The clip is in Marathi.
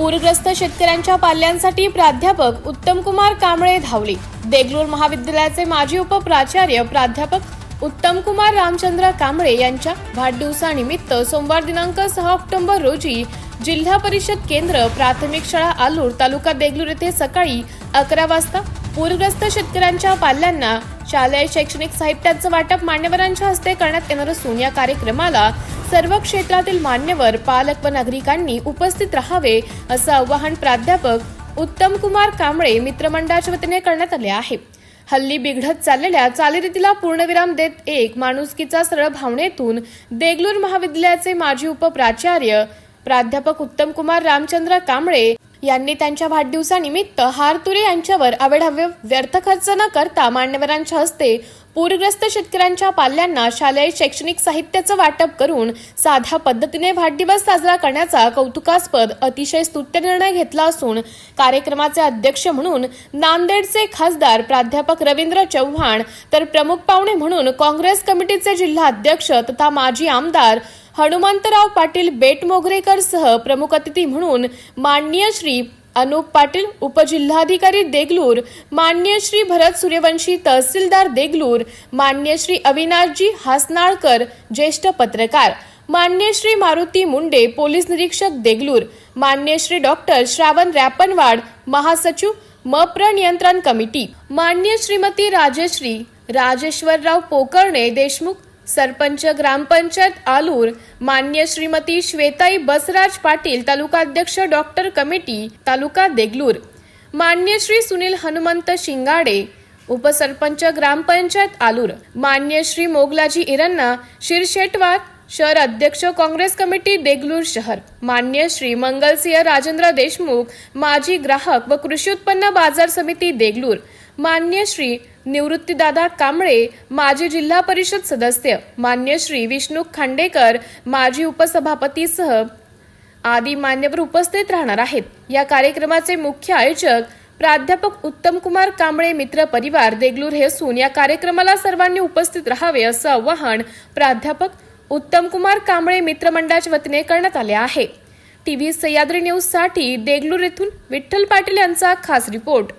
पूरग्रस्त शेतकऱ्यांच्या पाल्यांसाठी प्राध्यापक उत्तमकुमार कांबळे धावले. देगलूर महाविद्यालयाचे माजी उपप्राचार्य प्राध्यापक उत्तमकुमार रामचंद्र कांबळे यांच्या वाढदिवसानिमित्त सोमवार दिनांक सहा ऑक्टोबर रोजी जिल्हा परिषद केंद्र प्राथमिक शाळा आलूर तालुका देगलूर येथे सकाळी अकरा वाजता पूरग्रस्त शेतकऱ्यांच्या पाल्यांना शालेय शैक्षणिक साहित्याचं वाटप मान्यवरांच्या हस्ते करण्यात येणार असून या कार्यक्रमाला सर्व क्षेत्रातील मान्यवर पालक व नागरिकांनी उपस्थित राहावे असं आवाहन प्राध्यापक उत्तम कुमार कांबळे मित्रमंडळाच्या वतीने करण्यात आले आहे. हल्ली बिघडत चाललेल्या चालीरीतीला पूर्णविराम देत एक माणुसकीचा सरळ भावनेतून देगलूर महाविद्यालयाचे माजी उपप्राचार्य प्राध्यापक उत्तम कुमार रामचंद्र कांबळे यांनी त्यांच्या वाढदिवसानिमित्त हारतुरे यांच्यावर अवेढावे व्यर्थ खर्च न करता मान्यवरांच्या हस्ते पूरग्रस्त शेतकऱ्यांच्या पाल्यांना शालेय शैक्षणिक साहित्याचं वाटप करून साध्या पद्धतीने वाढदिवस साजरा करण्याचा कौतुकास्पद अतिशय स्तुत्य निर्णय घेतला असून कार्यक्रमाचे अध्यक्ष म्हणून नांदेडचे खासदार प्राध्यापक रवींद्र चव्हाण तर प्रमुख पाहुणे म्हणून काँग्रेस कमिटीचे जिल्हा अध्यक्ष तथा माजी आमदार हनुमंतराव पाटील बेटमोगरेकर सह प्रमुख अतिथी म्हणून माननीय श्री अनुप पाटील उपजिल्हाधिकारी देगलूर मान्य श्री भरत सूर्यवंशी तहसीलदार देगलूर मान्य श्री अविनाशजी हासनाळकर ज्येष्ठ पत्रकार मान्य श्री मारुती मुंडे पोलीस निरीक्षक देगलूर मान्य श्री डॉक्टर श्रावण रॅपनवाड महासचिव मप्र नियंत्रण कमिटी मान्य श्रीमती राजश्री राजेश्वरराव पोकर्णे देशमुख सरपंच ग्रामपंचायत आलूर मान्य श्रीमती श्वेताई बसराज पाटील तालुकाध्यक्ष डॉक्टर कमिटी तालुका देगलूर. मान्य श्री सुनील हनुमंत शिंगाडे उपसरपंच ग्रामपंचायत आलूर. मान्य श्री मोगलाजी इरन्ना शिरशेटवार शहर अध्यक्ष काँग्रेस कमिटी देगलूर शहर. मान्य श्री मंगलसिंह राजेंद्र देशमुख माजी ग्राहक व कृषी उत्पन्न बाजार समिती देगलूर. मान्य श्री निवृत्तीदादा कांबळे माजी जिल्हा परिषद सदस्य मान्य श्री विष्णू खांडेकर माजी उपसभापतीसह आदी मान्यवर उपस्थित राहणार आहेत. या कार्यक्रमाचे मुख्य आयोजक प्राध्यापक उत्तम कुमार कांबळे मित्र परिवार देगलूर हे असून या कार्यक्रमाला सर्वांनी उपस्थित राहावे असं आवाहन प्राध्यापक उत्तम कुमार कांबळे मित्रमंडळाच्या वतीने करण्यात आले आहे. टीव्ही सह्याद्री न्यूजसाठी देगलूर येथून विठ्ठल पाटील यांचा खास रिपोर्ट.